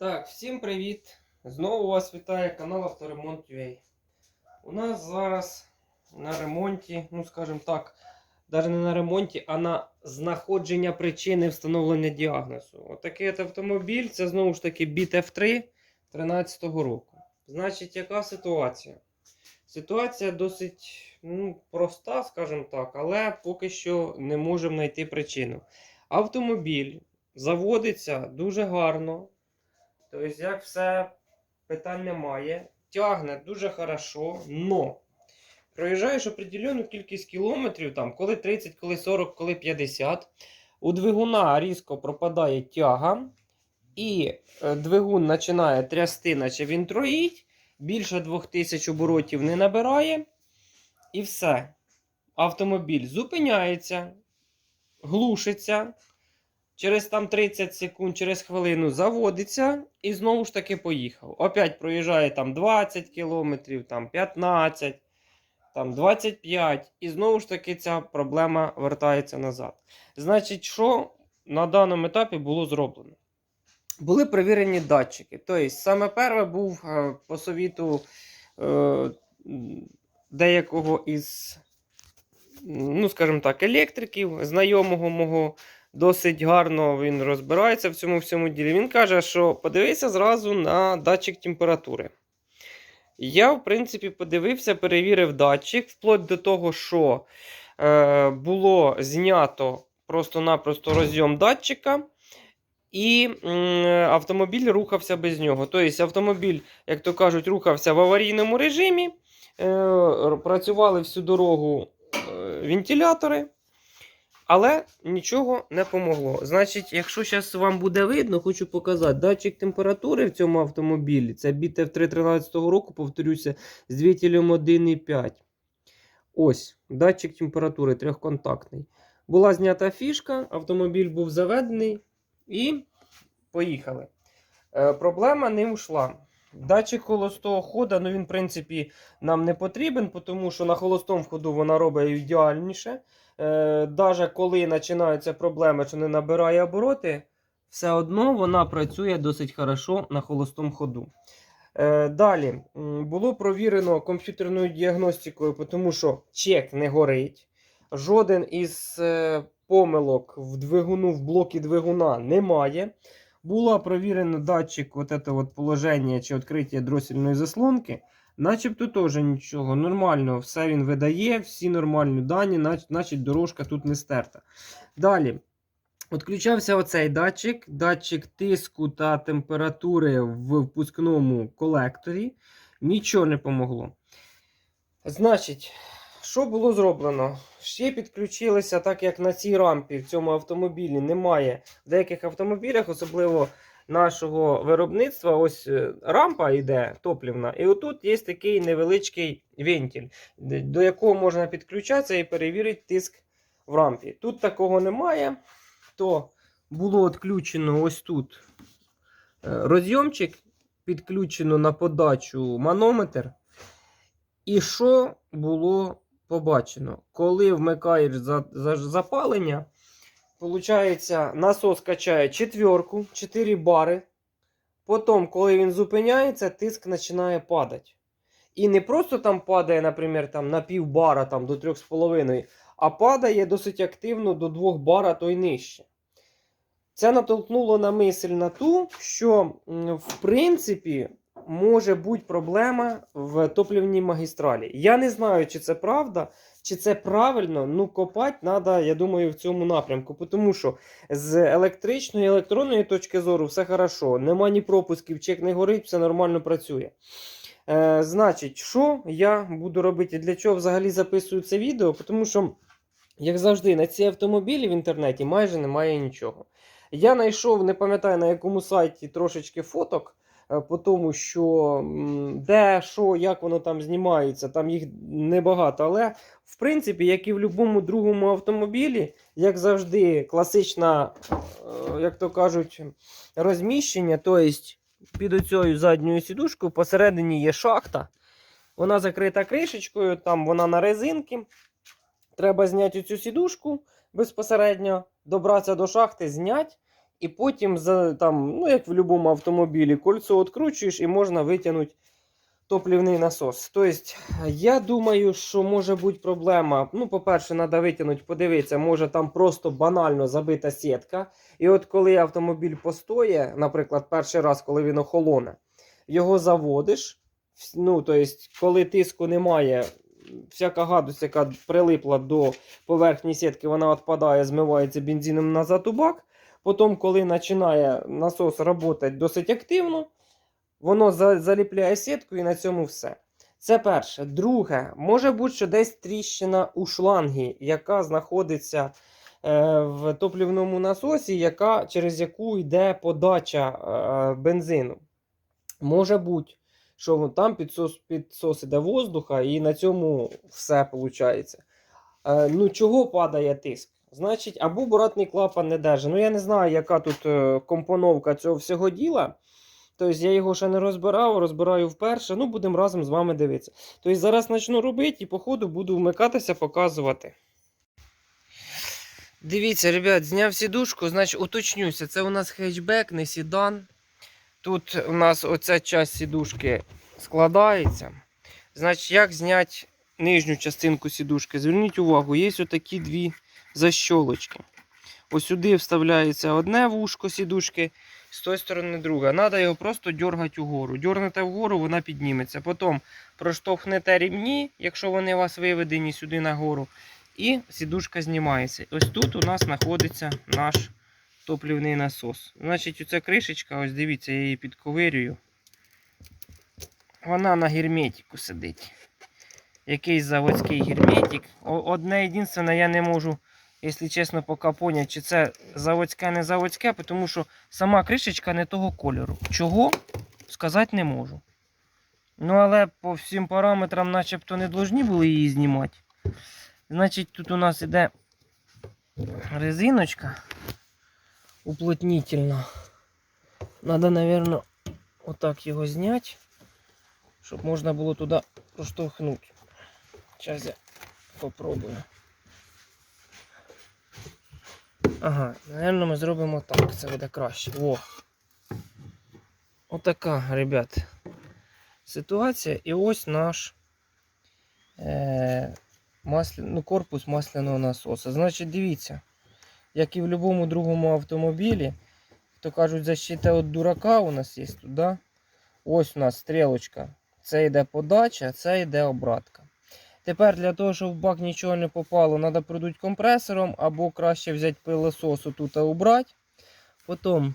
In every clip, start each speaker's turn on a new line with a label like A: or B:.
A: Так, всім привіт! Знову вас вітає канал Авторемонт UA. У нас зараз на ремонті, ну скажімо так, навіть не на ремонті, а на знаходження причини встановлення діагнозу. Отакий от автомобіль, це знову ж таки Beat F3 13 року. Значить, яка ситуація? Ситуація досить ну, проста, скажімо так, але поки що не можемо знайти причину. Автомобіль заводиться дуже гарно. Тобто, як все, питань немає. Тягне дуже хорошо, но проїжджаєш определену кількість кілометрів, там, коли 30, коли 40, коли 50. У двигуна різко пропадає тяга, і е, двигун починає трясти, наче він троїть, більше 2000 оборотів не набирає. І все. Автомобіль зупиняється, глушиться. Через там 30 секунд, через хвилину заводиться і знову ж таки поїхав. Опять проїжджає там 20 кілометрів, там 15, там 25, і знову ж таки ця проблема вертається назад. Значить, що на даному етапі було зроблено? Були перевірені датчики. Тобто, саме перше був е, по совіту е, деякого із, ну, скажімо так, електриків, знайомого мого досить гарно він розбирається в цьому всьому ділі. Він каже, що подивися зразу на датчик температури. Я, в принципі, подивився, перевірив датчик, вплоть до того, що е, було знято просто-напросто розйом датчика, і автомобіль рухався без нього. Тобто автомобіль, як то кажуть, рухався в аварійному режимі, е, працювали всю дорогу е, вентилятори. Але нічого не помогло. Значить, якщо зараз вам буде видно, хочу показати датчик температури в цьому автомобілі. Це BTF 313 року, повторюся, з двигателем 1.5. Ось, датчик температури трьохконтактний. Була знята фішка, автомобіль був заведений і поїхали. Е, проблема не ушла. Датчик холостого ходу, ну він, в принципі, нам не потрібен, тому що на холостому ходу вона робить ідеальніше. Е, даже коли починаються проблеми, що не набирає обороти, все одно вона працює досить хорошо на холостому ходу. Е, далі було провірено комп'ютерною діагностикою, тому що чек не горить. Жоден із е, помилок в двигуну, в блокі двигуна немає. Була провірена датчик от положення чи відкриття дросільної заслонки. Начебто теж нічого. Нормально, все він видає, всі нормальні дані, нач- значить дорожка тут не стерта. Далі. Відключався оцей датчик, датчик тиску та температури в впускному колекторі. Нічого не помогло. Значить, що було зроблено? Ще підключилися, так як на цій рампі в цьому автомобілі немає. В деяких автомобілях, особливо нашого виробництва, ось е, рампа йде топлівна, і отут є такий невеличкий вентиль, до якого можна підключатися і перевірити тиск в рампі. Тут такого немає, то було відключено ось тут е, розйомчик, підключено на подачу манометр. І що було побачено? Коли вмикаєш за, за, запалення, Получається, насос качає четверку, 4 бари. Потім, коли він зупиняється, тиск починає падати. І не просто там падає, наприклад, там, на пів бара там, до 3,5, а падає досить активно до 2 бара, то й нижче. Це натолкнуло на мисль на ту, що, в принципі, може бути проблема в топлівній магістралі. Я не знаю, чи це правда, чи це правильно, ну копати треба, я думаю, в цьому напрямку. Тому що з електричної електронної точки зору все хорошо. Нема ні пропусків, чек не горить, все нормально працює. Е, значить, що я буду робити? Для чого взагалі записую це відео? Тому що, як завжди, на ці автомобілі в інтернеті майже немає нічого. Я знайшов, не пам'ятаю на якому сайті трошечки фоток. Е, По тому, що де, що, як воно там знімається, там їх небагато. Але в принципі, як і в будь-якому другому автомобілі, як завжди, класична, е, як то кажуть, розміщення. Тобто під оцею задньою сідушкою посередині є шахта. Вона закрита кришечкою, там вона на резинки. Треба зняти цю сідушку безпосередньо, добратися до шахти, зняти І потім, за, там, ну, як в будь-якому автомобілі, кольцо відкручуєш і можна витягнути топливний насос. Тобто, я думаю, що може бути проблема. Ну, по-перше, треба витягнути, подивитися, може там просто банально забита сітка. І от коли автомобіль постоє, наприклад, перший раз, коли він охолоне, його заводиш. Ну, тобто, коли тиску немає, всяка гадость, яка прилипла до поверхні сітки, вона відпадає, змивається бензином назад у бак. Потім, коли починає насос працювати досить активно, воно заліпляє сітку і на цьому все. Це перше. Друге, може бути, що десь тріщина у шлангі, яка знаходиться е, в топлівному насосі, яка, через яку йде подача е, бензину. Може бути, що там підсос, підсос іде воздуха, і на цьому все виходить. Е, ну, чого падає тиск? Значить, або обратний клапан не держить. Ну, я не знаю, яка тут е, компоновка цього всього діла. Тобто я його ще не розбирав, розбираю вперше. Ну, будемо разом з вами дивитися. Тобто зараз почну робити і по ходу буду вмикатися, показувати. Дивіться, ребят, зняв сідушку, значить уточнюся, це у нас хетчбек, не сідан. Тут у нас оця часть сідушки складається. Значить, як зняти нижню частинку сідушки? Зверніть увагу, є отакі дві защолочки. Ось сюди вставляється одне вушко сідушки, з тої сторони друге. Треба його просто дергати угору. Дернете вгору, вона підніметься. Потім проштовхнете рівні, якщо вони у вас виведені сюди нагору. І сідушка знімається. Ось тут у нас знаходиться наш топлівний насос. Значить, оця кришечка, ось дивіться, я її підковирюю. Вона на герметику сидить. Якийсь заводський герметик. Одне єдине, я не можу, якщо чесно, поки поняти, чи це заводське, не заводське, тому що сама кришечка не того кольору. Чого? Сказати не можу. Ну, але по всім параметрам начебто не повинні були її знімати. Значить, тут у нас іде резиночка уплотнительна. Надо, наверное, отак його зняти, щоб можна було туди проштовхнути. Зараз я попробую. Ага, наверное, ми зробимо так, це буде краще. О. Отака, ребят, ситуація. І ось наш е, масля... ну, корпус масляного насоса. Значить, дивіться, як і в будь-якому другому автомобілі, то кажуть, защита від дурака у нас є тут, да? Ось у нас стрілочка. Це йде подача, це йде обратка. Тепер для того, щоб в бак нічого не попало, треба продути компресором або краще взяти пилосос тут убрати. Потім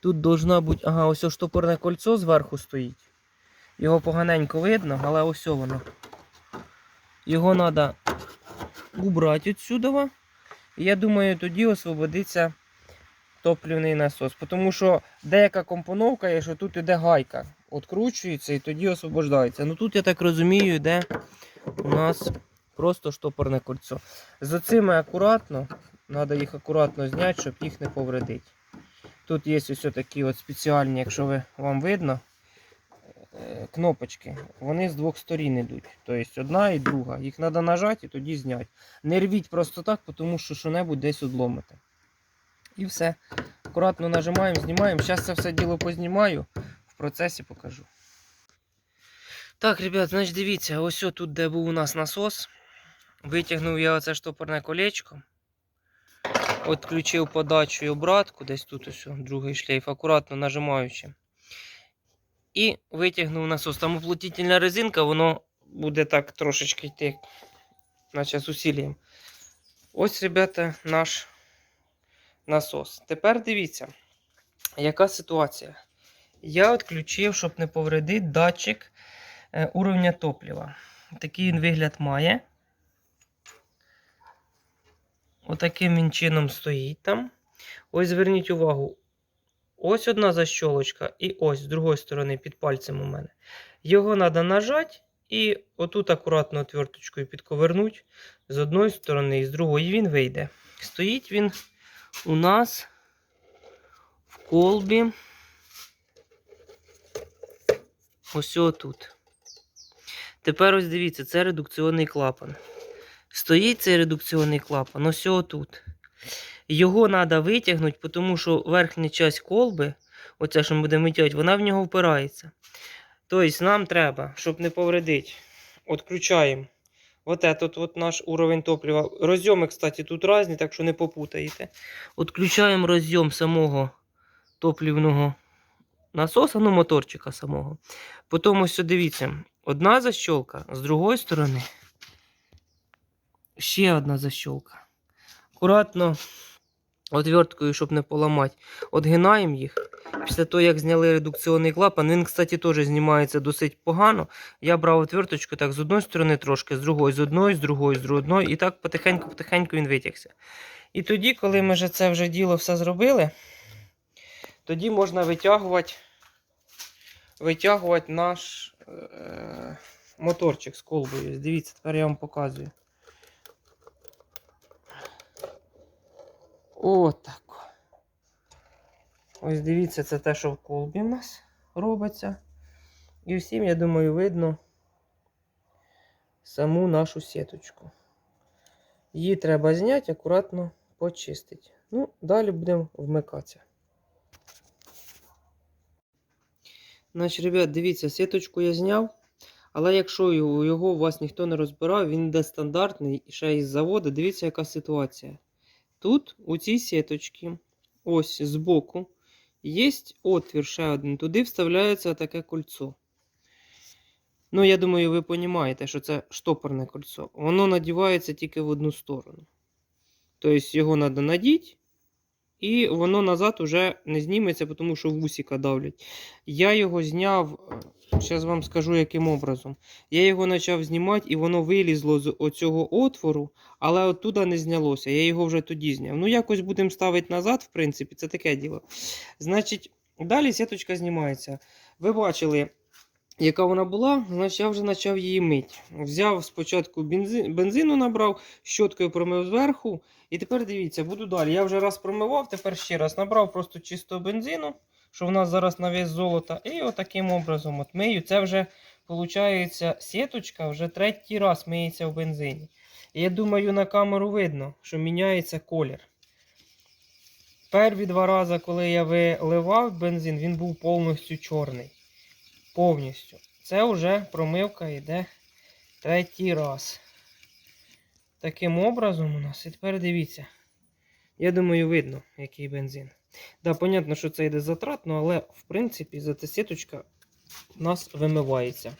A: тут должна бути, ага, ось штопорне кольцо зверху стоїть. Його поганенько видно, але ось воно. Його треба убрати відсюди. І я думаю, тоді освободиться топлівний насос. Тому що деяка компоновка є, що тут іде гайка. Откручується і тоді освобождається. Ну тут, я так розумію, йде у нас просто штопорне кольцо. З оцими акуратно, треба їх акуратно зняти, щоб їх не повредити. Тут є ось такі от спеціальні, якщо ви, вам видно, е, кнопочки. Вони з двох сторін йдуть. Тобто одна і друга. Їх треба нажати і тоді зняти. Не рвіть просто так, тому що що-небудь десь одломите. І все. Акуратно нажимаємо, знімаємо. Зараз це все діло познімаю, процесі покажу. Так, ребят, значить дивіться, ось тут, де був у нас насос. Витягнув я оце штопорне колечко. Отключив подачу і обратку, десь тут ось другий шлейф, акуратно нажимаючи. І витягнув насос. Там уплотнительна резинка, воно буде так трошечки йти, наче з усіллям. Ось, ребята, наш насос. Тепер дивіться, яка ситуація. Я відключив, щоб не повредити датчик е, уровня топлива. Такий він вигляд має. Отаким він чином стоїть там. Ось зверніть увагу. Ось одна защолочка, і ось з другої сторони під пальцем у мене. Його треба нажати і отут акуратно отверточкою підковернути з одної сторони і з другої він вийде. Стоїть він у нас в колбі. Ось тут. Тепер ось дивіться, це редукційний клапан. Стоїть цей редукційний клапан ось тут. Його треба витягнути, тому що верхня часть колби, оця, що ми будемо витягувати, вона в нього впирається. Тобто нам треба, щоб не повредити, відключаємо вот этот вот наш уровень топлива. Розйоми, кстати, тут різні, так що не попутаєте. Відключаємо розйом самого топлівного насоса, ну моторчика самого. Потім ось дивіться, одна защолка, з другої сторони ще одна защолка. Акуратно отверткою, щоб не поламати, отгинаємо їх. Після того, як зняли редукційний клапан, він, кстати, теж знімається досить погано. Я брав отверточку так з одної сторони трошки, з другої, з одної, з другої, з другої, і так потихеньку-потихеньку він витягся. І тоді, коли ми вже це вже діло все зробили, тоді можна витягувати, витягувати наш е- моторчик з колбою. Дивіться, тепер я вам показую. Отак. Ось дивіться, це те, що в колбі в нас робиться. І всім, я думаю, видно саму нашу сіточку. Її треба зняти, акуратно почистити. Ну, далі будемо вмикатися. Значить, ребят, дивіться, сіточку я зняв. Але якщо його, його у вас ніхто не розбирав, він йде стандартний ще із заводу. Дивіться, яка ситуація. Тут, у цій сіточці, ось збоку, є отвір ще один. Туди вставляється таке кольцо. Ну, я думаю, ви розумієте, що це штопорне кольцо. Воно надівається тільки в одну сторону. Тобто його треба надіти, і воно назад уже не зніметься, тому що вусіка давлять. Я його зняв, зараз вам скажу, яким образом. Я його почав знімати, і воно вилізло з оцього отвору, але оттуда не знялося. Я його вже тоді зняв. Ну, якось будемо ставити назад, в принципі, це таке діло. Значить, далі сіточка знімається. Ви бачили, яка вона була, значить я вже почав її мити. Взяв спочатку бензин, бензину набрав, щоткою промив зверху. І тепер дивіться, буду далі. Я вже раз промивав, тепер ще раз набрав просто чистого бензину, що в нас зараз на вес золота. І отаким образом от мию. Це вже, виходить, сіточка вже третій раз миється в бензині. І я думаю, на камеру видно, що міняється колір. Перві два рази, коли я виливав бензин, він був повністю чорний. Повністю. Це вже промивка йде третій раз. Таким образом у нас. І тепер дивіться. Я думаю, видно, який бензин. Да, понятно, що це йде затратно, але в принципі за ця сіточка у нас вимивається.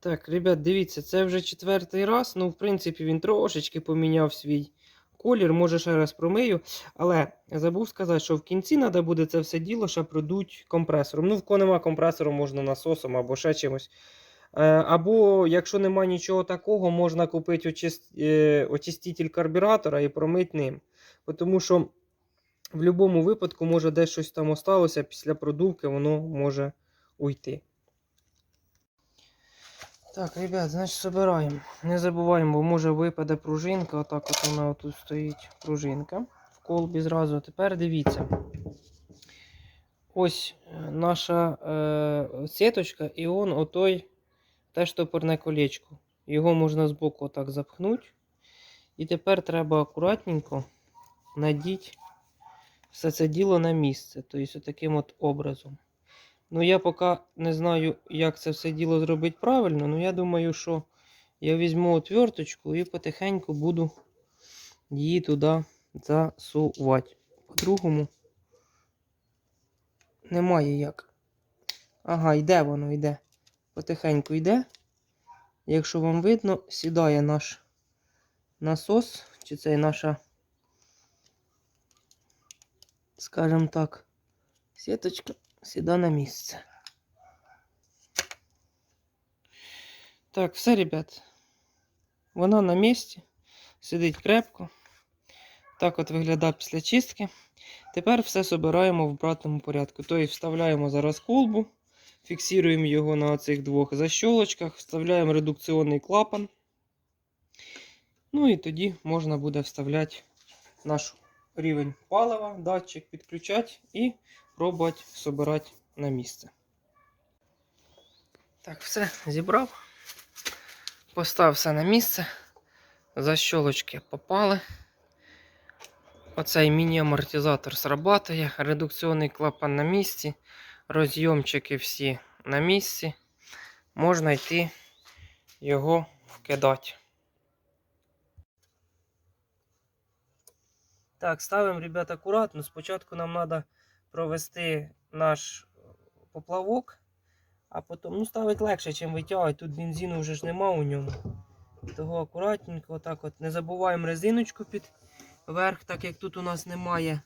A: Так, ребят, дивіться, це вже четвертий раз. Ну, в принципі, він трошечки поміняв свій колір, може ще раз промию. Але забув сказати, що в кінці треба буде це все діло ще продуть компресором. Ну, в кого компресору, можна насосом або ще чимось. Е, Або, якщо нема нічого такого, можна купити е, очиститель карбюратора і промити ним. Тому що в будь-якому випадку, може, десь щось там осталося, після продувки воно може уйти. Так, ребят, значить собираємо. Не забуваємо, бо може випаде пружинка. Отак от вона отут стоїть пружинка в колбі зразу. Тепер дивіться. Ось е, наша е, сіточка, і он отой теж топорне колечко. Його можна збоку отак запхнути. І тепер треба акуратненько надіти все це діло на місце. Тобто, таким от образом. Ну, я поки не знаю, як це все діло зробити правильно, але я думаю, що я візьму отверточку і потихеньку буду її туди засувати. По-другому немає як. Ага, йде воно, йде. Потихеньку йде. Якщо вам видно, сідає наш насос, чи це наша, скажімо так, сіточка сюди на місце. Так, все, ребят. Вона на місці. Сидить крепко. Так от виглядає після чистки. Тепер все собираємо в обратному порядку. Тобто вставляємо зараз колбу, фіксуємо його на цих двох защолочках, вставляємо редукційний клапан. Ну і тоді можна буде вставляти наш рівень палива, датчик, підключати і пробувати собирати на місце. Так, все, зібрав. Постав все на місце. Защолочки попали. Оцей міні-амортизатор срабатує, редукційний клапан на місці, розйомчики всі на місці. Можна йти його вкидати. Так, ставимо, ребят, акуратно. Спочатку нам треба провести наш поплавок, а потім ну, ставить легше, чим витягувати. Тут бензину вже ж нема у ньому. Того акуратненько, отак от. Не забуваємо резиночку під верх, так як тут у нас немає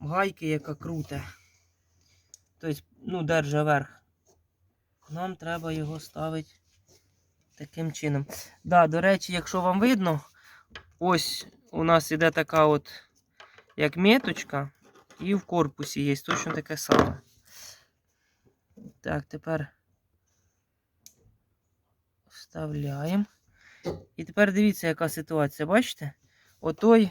A: гайки, яка круте. Тобто, ну, держа верх. Нам треба його ставити таким чином. Да, до речі, якщо вам видно, ось у нас іде така от як меточка, і в корпусі є точно таке саме. Так, тепер вставляємо. І тепер дивіться, яка ситуація. Бачите? Отой,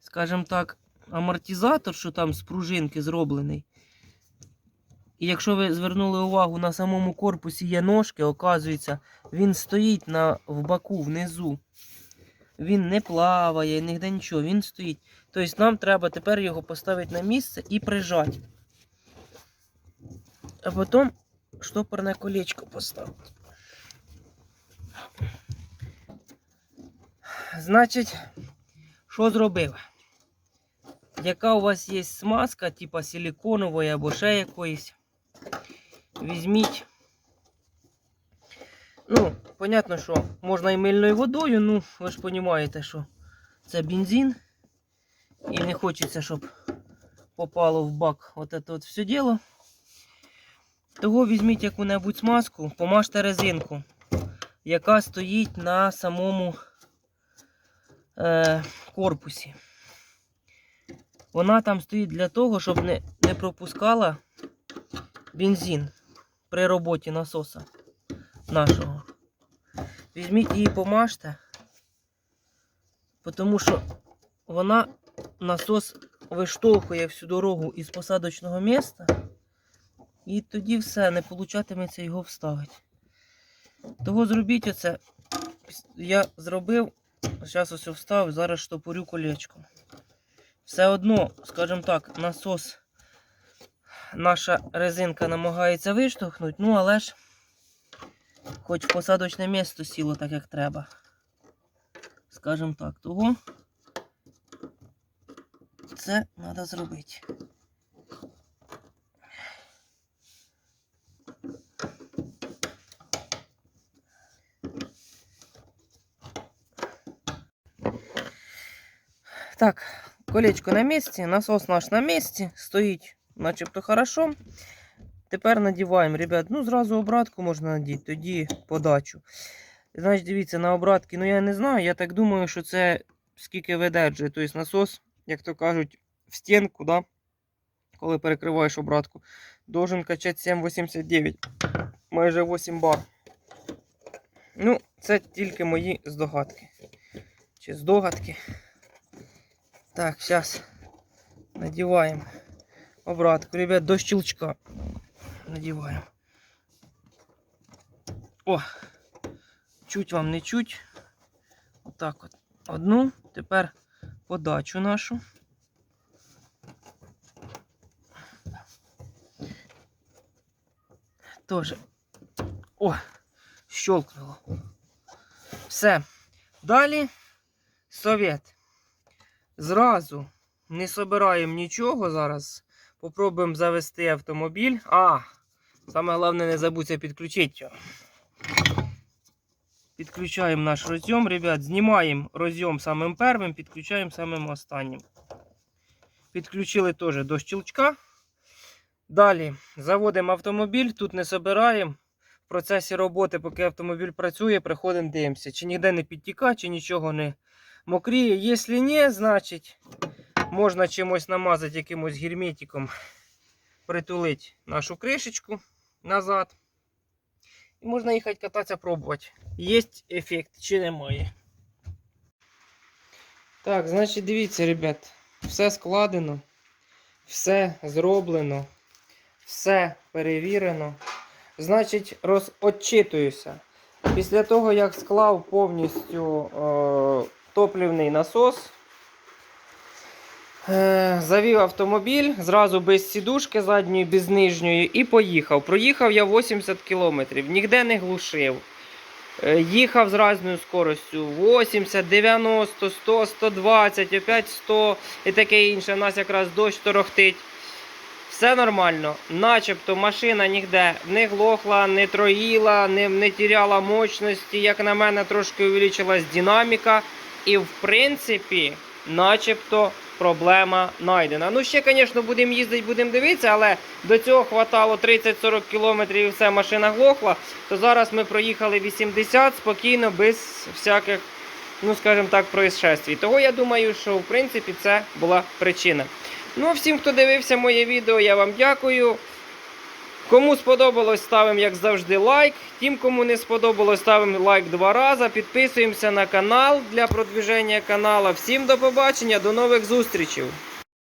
A: скажімо так, амортизатор, що там з пружинки зроблений. І якщо ви звернули увагу, на самому корпусі є ножки, оказується, він стоїть на, в боку внизу. Він не плаває, ніде нічого, він стоїть. Тобто нам треба тепер його поставити на місце і прижати. А потім штопорне колечко поставити. Значить, що зробив? Яка у вас є смазка, типа силиконової або ще якоїсь, візьміть. Ну, понятно, що можна і мильною водою, ну, ви ж розумієте, що це бензин. І не хочеться, щоб попало в бак от це от все діло. Того візьміть яку-небудь смазку, помажте резинку, яка стоїть на самому е, корпусі. Вона там стоїть для того, щоб не, не пропускала бензин при роботі насоса нашого. Візьміть її помажте, тому що вона насос виштовхує всю дорогу із посадочного міста, і тоді все, не получатиметься його вставити. Того зробіть оце. Я зробив, зараз ось вставив, зараз штопорю колечком. Все одно, скажімо так, насос, наша резинка намагається виштовхнути, ну але ж хоч в посадочне місто сіло так, як треба. Скажімо так, того це треба зробити. Так, колечко на місці, насос наш на місці, стоїть начебто хорошо. Тепер надіваємо, ребят, ну зразу обратку можна надіти, тоді подачу. Значить, дивіться, на обратки, ну я не знаю, я так думаю, що це скільки видержує. Тобто насос, як то кажуть, в стінку, да? коли перекриваєш обратку, должен качати 7,89, майже 8 бар. Ну, це тільки мої здогадки. Чи здогадки. Так, зараз надіваємо обратку. Ребят, до щелчка надіваємо. О! Чуть вам не чуть. Отак от. Одну. Тепер подачу нашу. Тоже. О! Щелкнуло. Все. Далі совет. Зразу не собираємо нічого зараз. Попробуємо завести автомобіль. А, саме головне не забудьте підключити його. Підключаємо наш розйом, ребят. Знімаємо розйом самим первим, підключаємо самим останнім. Підключили теж до щелчка. Далі заводимо автомобіль, тут не собираємо. В процесі роботи, поки автомобіль працює, приходимо, дивимося, чи ніде не підтікає, чи нічого не мокріє. Якщо ні, значить можна чимось намазати якимось герметиком, притулити нашу кришечку назад. Можна їхати кататися, пробувати. Є ефект чи немає. Так, значить, дивіться, ребят, все складено, все зроблено, все перевірено. Значить, розочитуюся. Після того, як склав повністю е, топливний насос, завів автомобіль зразу без сідушки задньої, без нижньої, і поїхав. Проїхав я 80 кілометрів, ніде не глушив. Е, Їхав з різною скоростю 80, 90, 100, 120, опять 100 і таке інше. У нас якраз дощ торохтить. Все нормально. Начебто машина ніде не глохла, не троїла, не, не тіряла мощності. Як на мене, трошки увеличилась динаміка. І в принципі, начебто, проблема знайдена. Ну, ще, звісно, будемо їздити, будемо дивитися, але до цього хватало 30-40 кілометрів і все, машина глохла. То зараз ми проїхали 80 спокійно, без всяких, ну скажімо так, происшествій. Того я думаю, що в принципі це була причина. Ну, всім, хто дивився моє відео, я вам дякую. Кому сподобалось, ставимо, як завжди, лайк. Тим, кому не сподобалось, ставимо лайк два рази. Підписуємося на канал для продвіження каналу. Всім до побачення, до нових зустрічей!